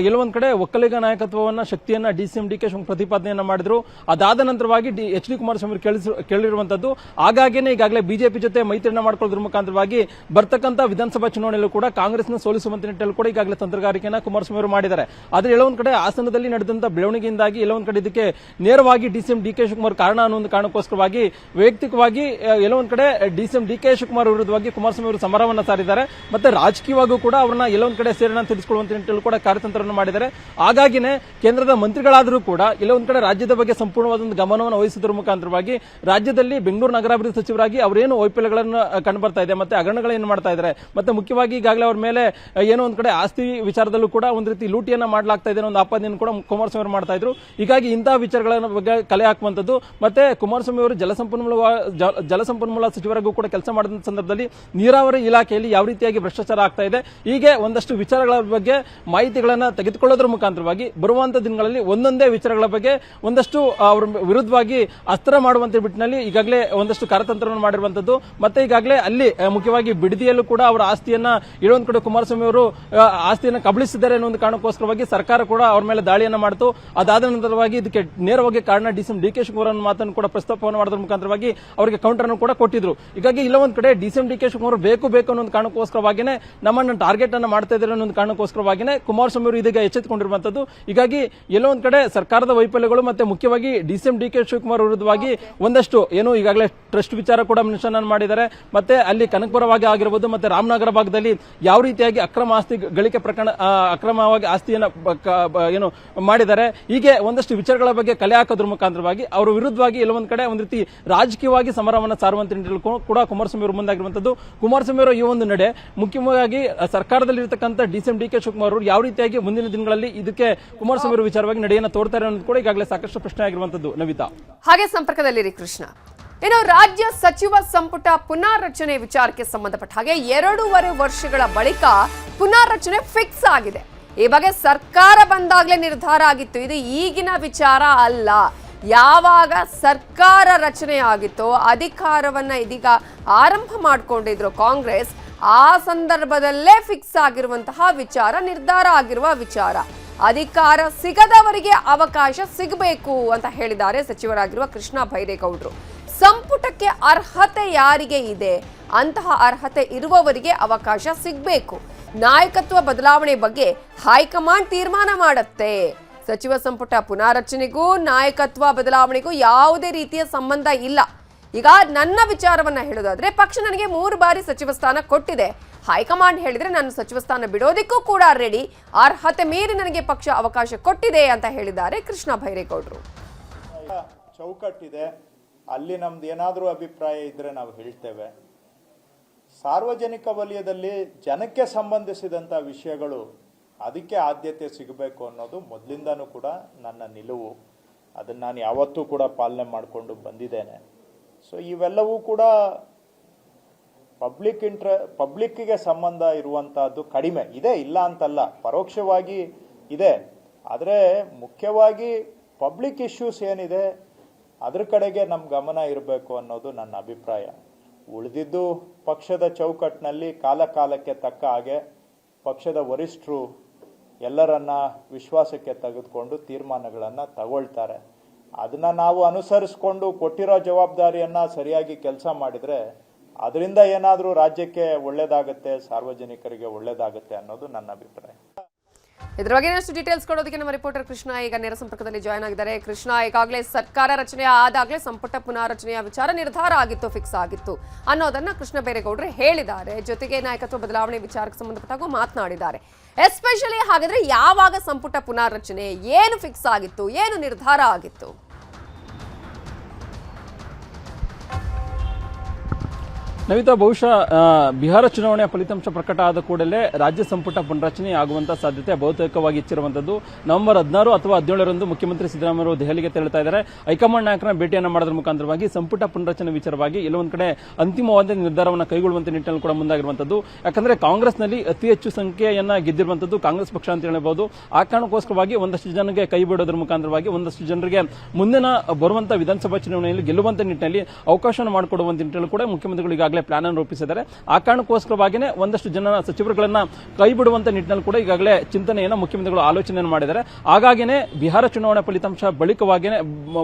ಎಲ್ಲೊಂದ್ ಕಡೆ ಒಕ್ಕಲಿಗ ನಾಯಕತ್ವವನ್ನ, ಶಕ್ತಿಯನ್ನ D C M D K ಪ್ರತಿಪಾದನೆಯನ್ನ ಮಾಡಿದ್ರು. ಅದಾದ ನಂತರವಾಗಿ ಡಿ, ಎಚ್ ಡಿ ಕುಮಾರಸ್ವಾಮಿ ಕೇಳಿಸ್- ಕೇಳಿರುವಂತದ್ದು. ಹಾಗಾಗಿನೇ ಈಗಾಗಲೇ ಬಿಜೆಪಿ ಜೊತೆ ಮೈತ್ರಿಯನ್ನ ಮಾಡ್ಕೊಳ್ಳೋದ್ರ ಮುಖಾಂತರವಾಗಿ ಬರ್ತಕ್ಕಂಥ ವಿಧಾನಸಭಾ ಚುನಾವಣೆಯಲ್ಲೂ ಕೂಡ ಕಾಂಗ್ರೆಸ್ನ ಸೋಲಿಸುವಂತ ನಿಟ್ಟಲ್ಲಿ ಕೂಡ ಈಗಾಗಲೇ ತಂತ್ರಗಾರಿಕೆಯನ್ನ ಕುಮಾರಸ್ವಾಮಿ ಅವರು ಮಾಡಿದ್ದಾರೆ. ಆದ್ರೆ ಎಲ್ಲೊಂದ್ ಕಡೆ ಹಾಸನದಲ್ಲಿ ನಡೆದಂತ ಬೆಳವಣಿಗೆಯಿಂದಾಗಿ ಎಲ್ಲೊಂದ್ ಕಡೆ ಇದಕ್ಕೆ ನೇರವಾಗಿ D C M D K Shivakumar ಕಾರಣ ಅನ್ನೋ ಒಂದು ಕಾರಣಕ್ಕೋಸ್ಕರವಾಗಿ ವೈಯಕ್ತಿಕವಾಗಿ ಎಲ್ಲೋ ಒಂದ್ ಕಡೆ D C M D K Shivakumar ವಿರುದ್ಧವಾಗಿ ಕುಮಾರಸ್ವಾಮಿ ಅವರು ಸಮರವನ್ನ ಸಾರಿದ್ದಾರೆ. ಮತ್ತೆ ರಾಜಕೀಯವಾಗೂ ಕೂಡ ಅವರನ್ನ ಎಲ್ಲೊಂದ್ ಕಡೆ ಸೇರಣ ತಿಳಿಸಿಕೊಳ್ಳುವಂತ ನಿಟ್ಟಿನಲ್ಲಿ ಕೂಡ ಕಾರ್ಯತಂತ್ರವನ್ನು ಮಾಡಿದ್ದಾರೆ. ಹಾಗಾಗಿನೇ ಕೇಂದ್ರದ ಮಂತ್ರಿಗಳಾದರೂ ಕೂಡ ಎಲ್ಲ ಒಂದ್ ಕಡೆ ರಾಜ್ಯದ ಬಗ್ಗೆ ಸಂಪೂರ್ಣವಾದ ಒಂದು ಗಮನವನ್ನು ವಹಿಸುವುದರ ಮುಖಾಂತರವಾಗಿ ರಾಜ್ಯದಲ್ಲಿ ಬೆಂಗಳೂರು ನಗರಾಭಿವೃದ್ಧಿ ಸಚಿವರಾಗಿ ಅವರೇನು ವೈಫಲ್ಯಗಳನ್ನು ಕಂಡು ಬರ್ತಾ ಇದೆ, ಮತ್ತೆ ಹಗರಣಗಳೇನು ಮಾಡ್ತಾ ಇದ್ದಾರೆ ಮತ್ತೆ ಮುಖ್ಯವಾಗಿ ಈಗಾಗಲೇ ಅವರ ಮೇಲೆ ಏನೋ ಒಂದ್ ಕಡೆ ಆಸ್ತಿ ವಿಚಾರದಲ್ಲೂ ಕೂಡ ಒಂದು ರೀತಿ ಲೂಟಿಯನ್ನ ಮಾಡಲಾಗ್ತಾ ಇದೆ ಒಂದು ಆಪಾದನೆಯನ್ನು ಕೂಡ ಕುಮಾರಸ್ವಾಮಿ ಅವರು ಮಾಡ್ತಾ ಇದ್ರು. ಹೀಗಾಗಿ ಇಂತಹ ವಿಚಾರಗಳ ಬಗ್ಗೆ ಕಲೆ ಹಾಕುವಂತದ್ದು ಮತ್ತೆ ಕುಮಾರಸ್ವಾಮಿ ಅವರು ಜಲಸಂಪನ್ಮೂಲ, ಜ- ಜಲಸಂಪನ್ಮೂಲ ಸಚಿವರಿಗೂ ಕೂಡ ಕೆಲಸ ಮಾಡಿದ ಸಂದರ್ಭದಲ್ಲಿ ನೀರಾವರಿ ಇಲಾಖೆಯಲ್ಲಿ ಯಾವ ರೀತಿಯಾಗಿ ಭ್ರಷ್ಟಾಚಾರ ಆಗ್ತಾ ಇದೆ, ಹೀಗೆ ಒಂದಷ್ಟು ವಿಚಾರಗಳ ಬಗ್ಗೆ ಮಾಹಿತಿಗಳನ್ನು ತೆಗೆದುಕೊಳ್ಳೋದ್ರ ಮುಖಾಂತರವಾಗಿ ಬರುವಂತ ದಿನಗಳಲ್ಲಿ ಒಂದೊಂದೇ ವಿಚಾರಗಳ ಬಗ್ಗೆ ಒಂದಷ್ಟು ಅವರ ವಿರುದ್ಧವಾಗಿ ಅಸ್ತ್ರ ಮಾಡುವಂತ ಬಿಟ್ಟಿನಲ್ಲಿ ಈಗಾಗಲೇ ಒಂದಷ್ಟು ಕಾರ್ಯತಂತ್ರವನ್ನು ಮಾಡಿರುವಂತದ್ದು, ಮತ್ತೆ ಈಗಾಗಲೇ ಅಲ್ಲಿ ಮುಖ್ಯವಾಗಿ ಬಿಡದಿಯಲ್ಲೂ ಕೂಡ ಅವರ ಆಸ್ತಿಯನ್ನ ಇಳೊಂದ್ ಕಡೆ ಕುಮಾರಸ್ವಾಮಿ ಅವರು ಆಸ್ತಿಯನ್ನು ಕಬಳಿಸಿದ್ದಾರೆ ಅನ್ನೋ ಒಂದು ಕಾರಣಕ್ಕೋಸ್ಕರವಾಗಿ ಸರ್ಕಾರ ಕೂಡ ಅವರ ಮೇಲೆ ದಾಳಿಯನ್ನ ಮಾಡಿತು. ಅದಾದ ನಂತರವಾಗಿ ಇದಕ್ಕೆ ನೇರವಾಗಿ ಕಾರಣ ಡಿ ಡಿ ಕೆ ಶಿವಕುಮಾರ್ ಮಾತನ್ನು ಕೂಡ ಪ್ರಸ್ತಾಪವನ್ನು ಮಾಡೋದ್ರ ಮುಖಾಂತರವಾಗಿ ಅವರಿಗೆ ಕೌಂಟರ್ ಕೂಡ ಕೊಟ್ಟಿದ್ರು. ಹೀಗಾಗಿ ಇಲ್ಲ ಒಂದ್ ಕಡೆ ಡಿಸಿಎಂ ಡಿ ಕೆ ಶಿವಕುಮಾರ್ ಬೇಕು ಬೇಕು ಅನ್ನೋ ಒಂದು ಕಾರಣಕ್ಕೋಸ್ಕರವಾಗಿನೇ ನಮ್ಮನ್ನ ಟಾರ್ಗೆಟ್ ಅನ್ನ ಮಾಡ್ತಾ ಇದ್ದಾರೆ ಅನ್ನೋ ಒಂದು ಕಾರಣಕ್ಕೋಸ್ಕರವಾಗಿನೇ ಕುಮಾರಸ್ವಾಮಿ ಅವರು ಇದೀಗ ಎಚ್ಚೆತ್ತುಕೊಂಡಿರುವಂತದ್ದು ಹೀಗಾಗಿ ಎಲ್ಲೋ ಒಂದ್ ಕಡೆ ಸರ್ಕಾರದ ವೈಫಲ್ಯಗಳು ಮತ್ತೆ ಮುಖ್ಯವಾಗಿ D C D K Shivakumar ವಿರುದ್ಧವಾಗಿ ಒಂದಷ್ಟು ಏನು ಈಗಾಗಲೇ ಟ್ರಸ್ಟ್ ವಿಚಾರ ಕೂಡ ಮೆನ್ಷನ್ ಮಾಡಿದ್ದಾರೆ. ಮತ್ತೆ ಅಲ್ಲಿ ಕನಕಪುರವಾಗಿ ಆಗಿರಬಹುದು ಮತ್ತೆ ರಾಮನಗರ ಭಾಗದಲ್ಲಿ ಯಾವ ರೀತಿಯಾಗಿ ಅಕ್ರಮ ಆಸ್ತಿ ಗಳಿಕೆ ಪ್ರಕರಣ ಅಕ್ರಮವಾಗಿ ಆಸ್ತಿಯನ್ನು ಏನು ಮಾಡಿದ್ದಾರೆ. ಹೀಗೆ ಒಂದಷ್ಟು ವಿಚಾರಗಳ ಬಗ್ಗೆ ಕಲೆ ಹಾಕೋದ್ರ ಮುಖಾಂತರವಾಗಿ ಅವರ ವಿರುದ್ಧವಾಗಿ ಎಲ್ಲೊಂದ್ ಕಡೆ ಒಂದ್ ರೀತಿ ರಾಜಕೀಯವಾಗಿ ಸಮರವನ್ನ ಸಾರುವಂತ ನಿಟ್ಟಿನಲ್ಲಿ ಕೂ- ಕೂಡ ಕುಮಾರಸ್ವಾಮಿ ಅವರು ಮುಂದಾಗಿರುವಂತದ್ದು. ಕುಮಾರಸ್ವಾಮಿ ಅವರ ಈ ಒಂದು ನಡೆ ಮುಖ್ಯವಾಗಿ ಸರ್ಕಾರದಲ್ಲಿರತಕ್ಕಂಥ ಡಿ ಡಿ ಕೆ ಶಿವಕುಮಾರ್ ಅವರು ಯಾವ ರೀತಿಯಾಗಿ ಮುಂದಿನ ದಿನಗಳಲ್ಲಿ ಇದಕ್ಕೆ ಕುಮಾರಸ್ವಾಮಿ ಅವರು ವಿಚಾರವಾಗಿ ನಡೆಯನ್ನು ತೋರ್ತಾರೆ ಅನ್ನೋದು ಕೂಡ ಈಗಾಗಲೇ ಸಾಕಷ್ಟು ಪ್ರಶ್ನೆ ಆಗಿರುವಂತದ್ದು. ನವಿತಾ. ಹಾಗೆ ಸಂಪರ್ಕದಲ್ಲಿರಿ ಕೃಷ್ಣ. ಇನ್ನು ರಾಜ್ಯ ಸಚಿವ ಸಂಪುಟ ಪುನಾರಚನೆ ವಿಚಾರಕ್ಕೆ ಸಂಬಂಧಪಟ್ಟ ಹಾಗೆ ಎರಡೂವರೆ ವರ್ಷಗಳ ಬಳಿಕ ಪುನಾರಚನೆ ಫಿಕ್ಸ್ ಆಗಿದೆ. ಈ ಬಗ್ಗೆ ಸರ್ಕಾರ ಬಂದಾಗಲೇ ನಿರ್ಧಾರ ಆಗಿತ್ತು. ಇದು ಈಗಿನ ವಿಚಾರ ಅಲ್ಲ. ಯಾವಾಗ ಸರ್ಕಾರ ರಚನೆ ಆಗಿತ್ತೋ ಅಧಿಕಾರವನ್ನು ಇದೀಗ ಆರಂಭ ಮಾಡಿಕೊಂಡಿದ್ರು ಕಾಂಗ್ರೆಸ್, ಆ ಸಂದರ್ಭದಲ್ಲೇ ಫಿಕ್ಸ್ ಆಗಿರುವಂತಹ ವಿಚಾರ, ನಿರ್ಧಾರ ಆಗಿರುವ ವಿಚಾರ. ಅಧಿಕಾರ ಸಿಗದವರಿಗೆ ಅವಕಾಶ ಸಿಗಬೇಕು ಅಂತ ಹೇಳಿದ್ದಾರೆ ಸಚಿವರಾಗಿರುವ ಕೃಷ್ಣ ಬೈರೇಗೌಡರು. ಸಂಪುಟಕ್ಕೆ ಅರ್ಹತೆ ಯಾರಿಗೆ ಇದೆ? ಅಂತಹ ಅರ್ಹತೆ ಇರುವವರಿಗೆ ಅವಕಾಶ ಸಿಗಬೇಕು. ನಾಯಕತ್ವ ಬದಲಾವಣೆ ಬಗ್ಗೆ ಹೈಕಮಾಂಡ್ ತೀರ್ಮಾನ ಮಾಡುತ್ತೆ. ಸಚಿವ ಸಂಪುಟ ಪುನಾರಚನೆಗೂ, ನಾಯಕತ್ವ ಬದಲಾವಣೆಗೂ ಯಾವುದೇ ರೀತಿಯ ಸಂಬಂಧ ಇಲ್ಲ. ಈಗ ನನ್ನ ವಿಚಾರವನ್ನ ಹೇಳೋದಾದ್ರೆ, ಪಕ್ಷ ನನಗೆ ಮೂರು ಬಾರಿ ಸಚಿವ ಸ್ಥಾನ ಕೊಟ್ಟಿದೆ. ಹೈಕಮಾಂಡ್ ಹೇಳಿದ್ರೆ ನಾನು ಸಚಿವ ಸ್ಥಾನ ಬಿಡೋದಕ್ಕೂ ಕೂಡ ರೆಡಿ. ಅರ್ಹತೆ ಮೀರಿ ನನಗೆ ಪಕ್ಷ ಅವಕಾಶ ಕೊಟ್ಟಿದೆ ಅಂತ ಹೇಳಿದ್ದಾರೆ ಕೃಷ್ಣ ಬೈರೇಗೌಡರು ಚೌಕಟ್ಟಿದೆ. ಅಲ್ಲಿ ನಮ್ದು ಏನಾದರೂ ಅಭಿಪ್ರಾಯ ಇದ್ರೆ ನಾವು ಹೇಳ್ತೇವೆ. ಸಾರ್ವಜನಿಕ ವಲಯದಲ್ಲಿ ಜನಕ್ಕೆ ಸಂಬಂಧಿಸಿದಂಥ ವಿಷಯಗಳು ಅದಕ್ಕೆ ಆದ್ಯತೆ ಸಿಗಬೇಕು ಅನ್ನೋದು ಮೊದಲಿಂದನೂ ಕೂಡ ನನ್ನ ನಿಲುವು. ಅದನ್ನು ನಾನು ಯಾವತ್ತೂ ಕೂಡ ಪಾಲನೆ ಮಾಡಿಕೊಂಡು ಬಂದಿದ್ದೇನೆ. ಸೊ ಇವೆಲ್ಲವೂ ಕೂಡ ಪಬ್ಲಿಕ್ ಇಂಟ್ರ ಪಬ್ಲಿಕ್ಕಿಗೆ ಸಂಬಂಧ ಇರುವಂತಹದ್ದು ಕಡಿಮೆ. ಇದೆ, ಇಲ್ಲ ಅಂತಲ್ಲ. ಪರೋಕ್ಷವಾಗಿ ಇದೆ. ಆದರೆ ಮುಖ್ಯವಾಗಿ ಪಬ್ಲಿಕ್ ಇಶ್ಯೂಸ್ ಏನಿದೆ, ಅದ್ರ ಕಡೆಗೆ ನಮ್ಮ ಗಮನ ಇರಬೇಕು ಅನ್ನೋದು ನನ್ನ ಅಭಿಪ್ರಾಯ. ಉಳಿದಿದ್ದು ಪಕ್ಷದ ಚೌಕಟ್ಟಿನಲ್ಲಿ ಕಾಲ ಕಾಲಕ್ಕೆ ತಕ್ಕ ಹಾಗೆ ಪಕ್ಷದ ವರಿಷ್ಠರು ಎಲ್ಲರನ್ನ ವಿಶ್ವಾಸಕ್ಕೆ ತೆಗೆದುಕೊಂಡು ತೀರ್ಮಾನಗಳನ್ನು ತಗೊಳ್ತಾರೆ. ಅದನ್ನು ನಾವು ಅನುಸರಿಸ್ಕೊಂಡು ಕೊಟ್ಟಿರೋ ಜವಾಬ್ದಾರಿಯನ್ನು ಸರಿಯಾಗಿ ಕೆಲಸ ಮಾಡಿದರೆ ಅದರಿಂದ ಏನಾದರೂ ರಾಜ್ಯಕ್ಕೆ ಒಳ್ಳೆಯದಾಗುತ್ತೆ ಸಾರ್ವಜನಿಕರಿಗೆ ಒಳ್ಳೆಯದಾಗುತ್ತೆ ಅನ್ನೋದು ನನ್ನ ಅಭಿಪ್ರಾಯ. ಇದ್ರ ಬಗ್ಗೆ ಇನ್ನಷ್ಟು ಡೀಟೇಲ್ಸ್ ಕೊಡೋದಕ್ಕೆ ನಮ್ಮ ರಿಪೋರ್ಟರ್ ಕೃಷ್ಣ ಈಗ ನೇರ ಸಂಪರ್ಕದಲ್ಲಿ ಜಾಯ್ನ್ ಆಗಿದ್ದಾರೆ. ಕೃಷ್ಣ, ಈಗಾಗಲೇ ಸರ್ಕಾರ ರಚನೆ ಆದಾಗಲೇ ಸಂಪುಟ ಪುನಾರಚನೆಯ ವಿಚಾರ ನಿರ್ಧಾರ ಆಗಿತ್ತು ಫಿಕ್ಸ್ ಆಗಿತ್ತು ಅನ್ನೋದನ್ನ ಕೃಷ್ಣ ಬೇರೆಗೌಡರು ಹೇಳಿದ್ದಾರೆ. ಜೊತೆಗೆ ನಾಯಕತ್ವ ಬದಲಾವಣೆ ವಿಚಾರಕ್ಕೆ ಸಂಬಂಧಪಟ್ಟಾಗೂ ಮಾತನಾಡಿದ್ದಾರೆ. ಎಸ್ಪೆಷಲಿ ಹಾಗಾದ್ರೆ ಯಾವಾಗ ಸಂಪುಟ ಪುನಾರಚನೆ, ಏನು ಫಿಕ್ಸ್ ಆಗಿತ್ತು, ಏನು ನಿರ್ಧಾರ ಆಗಿತ್ತು? ನವಿತಾ, ಬಹುಶಃ ಬಿಹಾರ ಚುನಾವಣೆಯ ಫಲಿತಾಂಶ ಪ್ರಕಟ ಆದ ಕೂಡಲೇ ರಾಜ್ಯ ಸಂಪುಟ ಪುನರಚನೆ ಆಗುವಂತಹ ಸಾಧ್ಯತೆ ಬಹುತೇಕವಾಗಿ ಹೆಚ್ಚಿರುವಂತದ್ದು. ನವೆಂಬರ್ ಹದಿನಾರು ಅಥವಾ ಹದಿನೇಳರಂದು ಮುಖ್ಯಮಂತ್ರಿ ಸಿದ್ದರಾಮಯ್ಯ ದೆಹಲಿಗೆ ತೆರಳುತ್ತಾ ಇದ್ದಾರೆ. ಹೈಕಮಾಂಡ್ ನಾಯಕರ ಭೇಟಿಯನ್ನು ಮಾಡೋದ್ರ ಮುಖಾಂತರವಾಗಿ ಸಂಪುಟ ಪುನರಚನೆ ವಿಚಾರವಾಗಿ ಎಲ್ಲೊಂದು ಕಡೆ ಅಂತಿಮವಾದ ನಿರ್ಧಾರವನ್ನು ಕೈಗೊಳ್ಳುವಂತ ನಿಟ್ಟಿನಲ್ಲಿ ಕೂಡ ಮುಂದಾಗಿರುವಂತದ್ದು. ಯಾಕಂದ್ರೆ ಕಾಂಗ್ರೆಸ್ನಲ್ಲಿ ಅತಿ ಹೆಚ್ಚು ಸಂಖ್ಯೆಯನ್ನ ಗೆದ್ದಿರುವಂತದ್ದು ಕಾಂಗ್ರೆಸ್ ಪಕ್ಷ ಅಂತ ಹೇಳಬಹುದು ಆ ಕಾರಣಕ್ಕೋಸ್ಕರವಾಗಿ ಒಂದಷ್ಟು ಜನರಿಗೆ ಕೈ ಬಿಡೋದ್ರ ಮುಖಾಂತರವಾಗಿ ಒಂದಷ್ಟು ಜನರಿಗೆ ಮುಂದಿನ ಬರುವಂತಹ ವಿಧಾನಸಭಾ ಚುನಾವಣೆಯಲ್ಲಿ ಗೆಲ್ಲುವಂತ ನಿಟ್ಟಿನಲ್ಲಿ ಅವಕಾಶವನ್ನು ಮಾಡಿಕೊಡುವಂತ ನಿಟ್ಟಿನಲ್ಲಿ ಕೂಡ ಮುಖ್ಯಮಂತ್ರಿಗಳು ಈಗಾಗಲೇ ಪ್ಲಾನ್ ಅನ್ನು ರೂಪಿಸಿದ್ದಾರೆ. ಆ ಕಾರಣಕ್ಕೋಸ್ಕರವಾಗಿಯೇ ಒಂದಷ್ಟು ಜನ ಸಚಿವರುಗಳನ್ನ ಕೈ ಬಿಡುವಂತ ನಿಟ್ಟಿನಲ್ಲಿ ಕೂಡ ಈಗಾಗಲೇ ಚಿಂತನೆಯನ್ನು ಮುಖ್ಯಮಂತ್ರಿಗಳು ಆಲೋಚನೆಯನ್ನು ಮಾಡಿದ್ದಾರೆ. ಹಾಗಾಗಿನೇ ಬಿಹಾರ ಚುನಾವಣಾ ಫಲಿತಾಂಶ ಬಳಿಕವಾಗಿಯೇ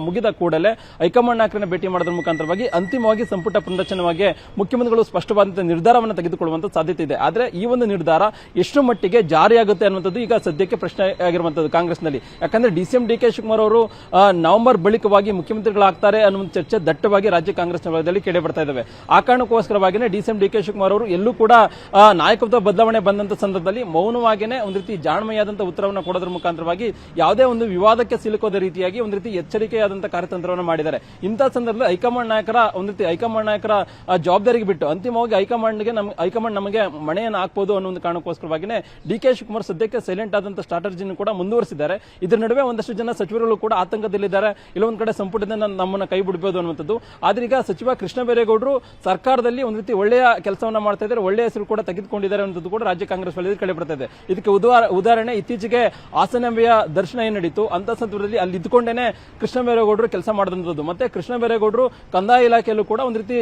ಮುಗಿದ ಕೂಡಲೇ ಹೈಕಮಾಂಡ್ ನಾಯಕರನ್ನ ಭೇಟಿ ಮಾಡೋದ್ರ ಮುಖಾಂತರವಾಗಿ ಅಂತಿಮವಾಗಿ ಸಂಪುಟ ಪುನರಚನೆಗೆ ಮುಖ್ಯಮಂತ್ರಿಗಳು ಸ್ಪಷ್ಟವಾದಂತಹ ನಿರ್ಧಾರವನ್ನು ತೆಗೆದುಕೊಳ್ಳುವಂತ ಸಾಧ್ಯತೆ ಇದೆ. ಆದರೆ ಈ ಒಂದು ನಿರ್ಧಾರ ಎಷ್ಟು ಮಟ್ಟಿಗೆ ಜಾರಿಯಾಗುತ್ತೆ ಅನ್ನುವಂಥದ್ದು ಈಗ ಸದ್ಯಕ್ಕೆ ಪ್ರಶ್ನೆ ಆಗಿರುವಂತದ್ದು ಕಾಂಗ್ರೆಸ್ನಲ್ಲಿ. ಯಾಕಂದ್ರೆ ಡಿಸಿಎಂ ಡಿ ಕೆ ಶಿವಕುಮಾರ್ ಅವರು ನವೆಂಬರ್ ಬಳಿಕವಾಗಿ ಮುಖ್ಯಮಂತ್ರಿಗಳಾಗ್ತಾರೆ ಅನ್ನುವಂಥ ಚರ್ಚೆ ದಟ್ಟವಾಗಿ ರಾಜ್ಯ ಕಾಂಗ್ರೆಸ್ ವಲಯದಲ್ಲಿ ಕೇಳಿ ಬರ್ತಾ ಇದ್ದಾವೆ ಆ ಕಾರಣಕ್ಕೋಸ್ಕರವಾಗಿಯೇ ಡಿಸಿಎಂ ಡಿ ಕೆ ಶಿವಕುಮಾರ್ ಅವರು ಎಲ್ಲೂ ಕೂಡ ನಾಯಕತ್ವ ಬದಲಾವಣೆ ಬಂದಂತ ಸಂದರ್ಭದಲ್ಲಿ ಮೌನವಾಗಿಯೇ ಒಂದು ರೀತಿ ಜಾಣ್ಮೆಯಾದಂತಹ ಉತ್ತರವನ್ನು ಕೊಡೋದ್ರ ಮುಖಾಂತರವಾಗಿ ಯಾವುದೇ ಒಂದು ವಿವಾದಕ್ಕೆ ಸಿಲುಕೋದ ರೀತಿಯಾಗಿ ಒಂದು ರೀತಿ ಎಚ್ಚರಿಕೆಯಾದಂತಹ ಕಾರ್ಯತಂತ್ರವನ್ನು ಮಾಡಿದ್ದಾರೆ. ಇಂತಹ ಸಂದರ್ಭದಲ್ಲಿ ಹೈಕಮಾಂಡ್ ನಾಯಕರ, ಒಂದು ರೀತಿ ಹೈಕಮಾಂಡ್ ನಾಯಕರ ಜವಾಬ್ದಾರಿಗೆ ಬಿಟ್ಟು ಅಂತಿಮವಾಗಿ ಹೈಕಮಾಂಡ್ಗೆ ನಮ್, ಹೈಕಮಾಂಡ್ ನಮಗೆ ಮಣೆಯನ್ನು ಹಾಕಬಹುದು ಅನ್ನೋ ಒಂದು ಕಾರಣಕ್ಕೋಸ್ಕರವಾಗಿಯೇ ಡಿ ಕೆ ಶಿವಕುಮಾರ್ ಸದ್ಯಕ್ಕೆ ಸೈಲೆಂಟ್ ಆದಂತಹ ಸ್ಟ್ರಾಟಜಿಯನ್ನು ಕೂಡ ಮುಂದುವರಿಸಿದ್ದಾರೆ. ಇದರ ನಡುವೆ ಒಂದಷ್ಟು ಜನ ಸಚಿವರುಗಳು ಕೂಡ ಆತಂಕದಲ್ಲಿದ್ದಾರೆ. ಇಲ್ಲೊಂದು ಕಡೆ ಸಂಪುಟದಿಂದ ನಮ್ಮನ್ನು ಕೈ ಬಿಡಬಹುದು ಅನ್ನುವಂಥದ್ದು. ಆದ್ರೆ ಈಗ ಸಚಿವ ಕೃಷ್ಣ ಬೈರೇಗೌಡರು ಸರ್ಕಾರದಲ್ಲಿ ಒಂದು ರೀತಿ ಒಳ್ಳೆಯ ಕೆಲಸವನ್ನ ಮಾಡ್ತಾ ಇದ್ದಾರೆ, ಒಳ್ಳೆಯ ಹೆಸರು ಕೂಡ ತೆಗೆದುಕೊಂಡಿದ್ದಾರೆ ಅನ್ನೋದು ಕೂಡ ರಾಜ್ಯ ಕಾಂಗ್ರೆಸ್ ವಲಯದಲ್ಲಿ ಬರ್ತಾ ಇದೆ. ಇದಕ್ಕೆ ಉದಾಹ- ಉದಾಹರಣೆ, ಇತ್ತೀಚೆಗೆ ಹಾಸನಾಂಬೆಯ ದರ್ಶನ ಏನ್ ನಡೀತು? ಅಂತ ಸಂದರ್ಭದಲ್ಲಿ ಅಲ್ಲಿ ಇದ್ಕೊಂಡೇನೆ ಕೃಷ್ಣ ಬೈರೇಗೌಡರು ಕೆಲಸ ಮಾಡಿದಂಥದ್ದು ಮತ್ತೆ ಕೃಷ್ಣ ಬೈರೇಗೌಡರು ಕಂದಾಯ ಇಲಾಖೆಯಲ್ಲೂ ಕೂಡ ಒಂದು ರೀತಿ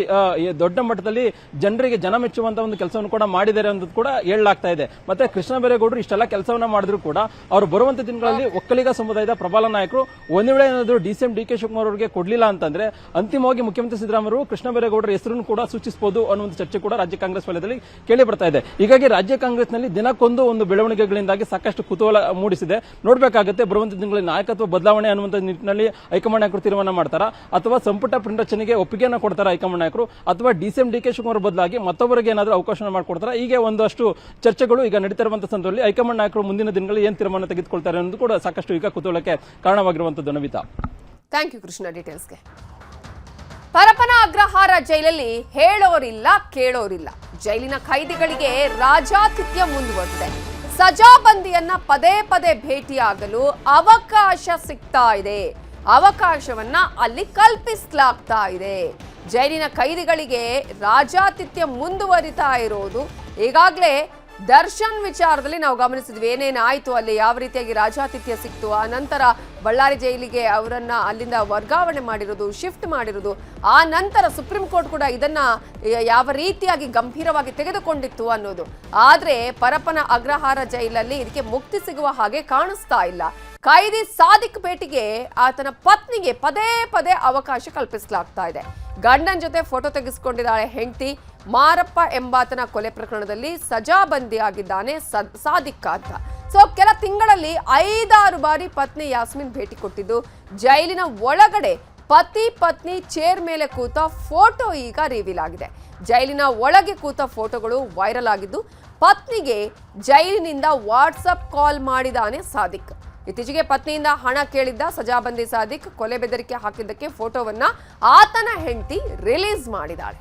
ದೊಡ್ಡ ಮಟ್ಟದಲ್ಲಿ ಜನರಿಗೆ ಜನ ಮೆಚ್ಚುವಂತ ಒಂದು ಕೆಲಸವನ್ನು ಕೂಡ ಮಾಡಿದ್ದಾರೆ ಅನ್ನೋದು ಕೂಡ ಹೇಳಲಾಗ್ತಾ ಇದೆ. ಮತ್ತೆ ಕೃಷ್ಣ ಬೈರೇಗೌಡರು ಇಷ್ಟೆಲ್ಲ ಕೆಲಸವನ್ನ ಮಾಡಿದ್ರು ಕೂಡ ಅವರು ಬರುವಂತ ದಿನಗಳಲ್ಲಿ ಒಕ್ಕಲಿಗ ಸಮುದಾಯದ ಪ್ರಬಲ ನಾಯಕರು ಒಂದು ವೇಳೆ ಏನಾದ್ರು ಡಿಸಿಎಂ ಡಿ ಕೆ ಶಿವಕುಮಾರ್ ಅವರಿಗೆ ಕೊಡಲಿಲ್ಲ ಅಂತಂದ್ರೆ ಅಂತಿಮವಾಗಿ ಮುಖ್ಯಮಂತ್ರಿ ಸಿದ್ದರಾಮಯ್ಯ ಕೃಷ್ಣ ಬೈರೇಗೌಡರ ಹೆಸರನ್ನು ಕೂಡ ಸೂಚಿಸಬಹುದು ಅನ್ನೋ ಒಂದು ಚರ್ಚೆ ಕೂಡ ರಾಜ್ಯ ಕಾಂಗ್ರೆಸ್ ವಲಯದಲ್ಲಿ ಕೇಳಿ ಬರ್ತಾ ಇದೆ. ಹೀಗಾಗಿ ರಾಜ್ಯ ಕಾಂಗ್ರೆಸ್ನಲ್ಲಿ ದಿನಕ್ಕೊಂದು ಒಂದು ಬೆಳವಣಿಗೆಗಳಿಂದಾಗಿ ಸಾಕಷ್ಟು ಕುತೂಹಲ ಮೂಡಿಸಿದೆ. ನೋಡಬೇಕಾಗುತ್ತೆ ಬರುವಂತ ದಿನಗಳಲ್ಲಿ ನಾಯಕತ್ವ ಬದಲಾವಣೆ ಅನ್ನುವಂಥ ನಿಟ್ಟಿನಲ್ಲಿ ಹೈಕಮಾಂಡ್ ನಾಯಕರು ತೀರ್ಮಾನ ಮಾಡ್ತಾರಾ? ಅಥವಾ ಸಂಪುಟ ಪುನರಚನೆಗೆ ಒಪ್ಪಿಗೆಯನ್ನು ಕೊಡ್ತಾರ ಹೈಕಮಾಂಡ್ ನಾಯಕರು? ಅಥವಾ ಡಿಸಿಎಂ ಡಿ ಕೆ ಶಿವಕುಮಾರ್ ಬದಲಾಗಿ ಮತ್ತೊಬ್ಬರಿಗೆ ಏನಾದರೂ ಅವಕಾಶ ಮಾಡಿಕೊಡ್ತಾರ? ಹೀಗೆ ಒಂದಷ್ಟು ಚರ್ಚೆಗಳು ಈಗ ನಡೀತಿರುವಂತಹ ಸಂದರ್ಭದಲ್ಲಿ ಹೈಕಮಾಂಡ್ ನಾಯಕರು ಮುಂದಿನ ದಿನಗಳಲ್ಲಿ ಏನು ತೀರ್ಮಾನ ತೆಗೆದುಕೊಳ್ತಾರೆ ಅನ್ನೋದು ಕೂಡ ಸಾಕಷ್ಟು ಈಗ ಕುತೂಹಲಕ್ಕೆ ಕಾರಣವಾಗಿರುವಂತಹ ನವಿತಾ ಥ್ಯಾಂಕ್ ಯು ಕೃಷ್ಣ ಡೀಟೇಲ್ಸ್ಗೆ ಪರಪನ ಅಗ್ರಹಾರ ಜೈಲಲ್ಲಿ ಹೇಳೋರಿಲ್ಲ, ಕೇಳೋರಿಲ್ಲ. ಜೈಲಿನ ಖೈದಿಗಳಿಗೆ ರಾಜಾತಿಥ್ಯ ಮುಂದುವರೆದಿದೆ. ಸಜಾಬಂದಿಯನ್ನ ಪದೇ ಪದೇ ಭೇಟಿಯಾಗಲು ಅವಕಾಶ ಸಿಗ್ತಾ ಇದೆ. ಅವಕಾಶವನ್ನ ಅಲ್ಲಿ ಕಲ್ಪಿಸಲಾಗ್ತಾ ಇದೆ. ಜೈಲಿನ ಖೈದಿಗಳಿಗೆ ರಾಜಾತಿಥ್ಯ ಮುಂದುವರಿತಾ ಇರೋದು ಈಗಾಗಲೇ ದರ್ಶನ್ ವಿಚಾರದಲ್ಲಿ ನಾವು ಗಮನಿಸಿದ್ವಿ ಏನೇನಾಯಿತು ಅಲ್ಲಿ ಯಾವ ರೀತಿಯಾಗಿ ರಾಜಾತಿಥ್ಯ ಸಿಕ್ತು, ಆ ನಂತರ ಬಳ್ಳಾರಿ ಜೈಲಿಗೆ ಅವರನ್ನ ಅಲ್ಲಿಂದ ವರ್ಗಾವಣೆ ಮಾಡಿರೋದು, ಶಿಫ್ಟ್ ಮಾಡಿರೋದು, ಆ ನಂತರ ಸುಪ್ರೀಂ ಕೋರ್ಟ್ ಕೂಡ ಇದನ್ನ ಯಾವ ರೀತಿಯಾಗಿ ಗಂಭೀರವಾಗಿ ತೆಗೆದುಕೊಂಡಿತ್ತು ಅನ್ನೋದು. ಆದ್ರೆ ಪರಪನ ಅಗ್ರಹಾರ ಜೈಲಲ್ಲಿ ಇದಕ್ಕೆ ಮುಕ್ತಿ ಸಿಗುವ ಹಾಗೆ ಕಾಣಿಸ್ತಾ ಇಲ್ಲ. ಕೈದಿ ಸಾದಿಕ್ ಭೇಟಿಗೆ ಆತನ ಪತ್ನಿಗೆ ಪದೇ ಪದೇ ಅವಕಾಶ ಕಲ್ಪಿಸಲಾಗ್ತಾ ಇದೆ. ಗಂಡನ ಜೊತೆ ಫೋಟೋ ತೆಗೆಸಿಕೊಂಡಿದ್ದಾಳೆ ಹೆಂಡತಿ. ಮಾರಪ್ಪ ಎಂಬಾತನ ಕೊಲೆ ಪ್ರಕರಣದಲ್ಲಿ ಸಜಾಬಂದಿಯಾಗಿದ್ದಾನೆ ಸದ್- ಸಾದಿಕ್ ಅಂತ ಸೊ ಕೆಲ ತಿಂಗಳಲ್ಲಿ ಐದಾರು ಬಾರಿ ಪತ್ನಿ ಯಾಸ್ಮಿನ್ ಭೇಟಿ ಕೊಟ್ಟಿದ್ದು. ಜೈಲಿನ ಒಳಗಡೆ ಪತಿ ಪತ್ನಿ ಚೇರ್ ಮೇಲೆ ಕೂತ ಫೋಟೋ ಈಗ ರಿವೀಲ್ ಆಗಿದೆ. ಜೈಲಿನ ಒಳಗೆ ಕೂತ ಫೋಟೋಗಳು ವೈರಲ್ ಆಗಿದ್ದು, ಪತ್ನಿಗೆ ಜೈಲಿನಿಂದ ವಾಟ್ಸಪ್ ಕಾಲ್ ಮಾಡಿದಾನೆ ಸಾದಿಕ್. ಇತ್ತೀಚೆಗೆ ಪತ್ನಿಯಿಂದ ಹಣ ಕೇಳಿದ್ದ ಸಜಾಬಂದಿ ಸಾದಿಕ್ ಕೊಲೆ ಬೆದರಿಕೆ ಹಾಕಿದ್ದಕ್ಕೆ ಫೋಟೋವನ್ನ ಆತನ ಹೆಂಡತಿ ರಿಲೀಸ್ ಮಾಡಿದಾಳೆ.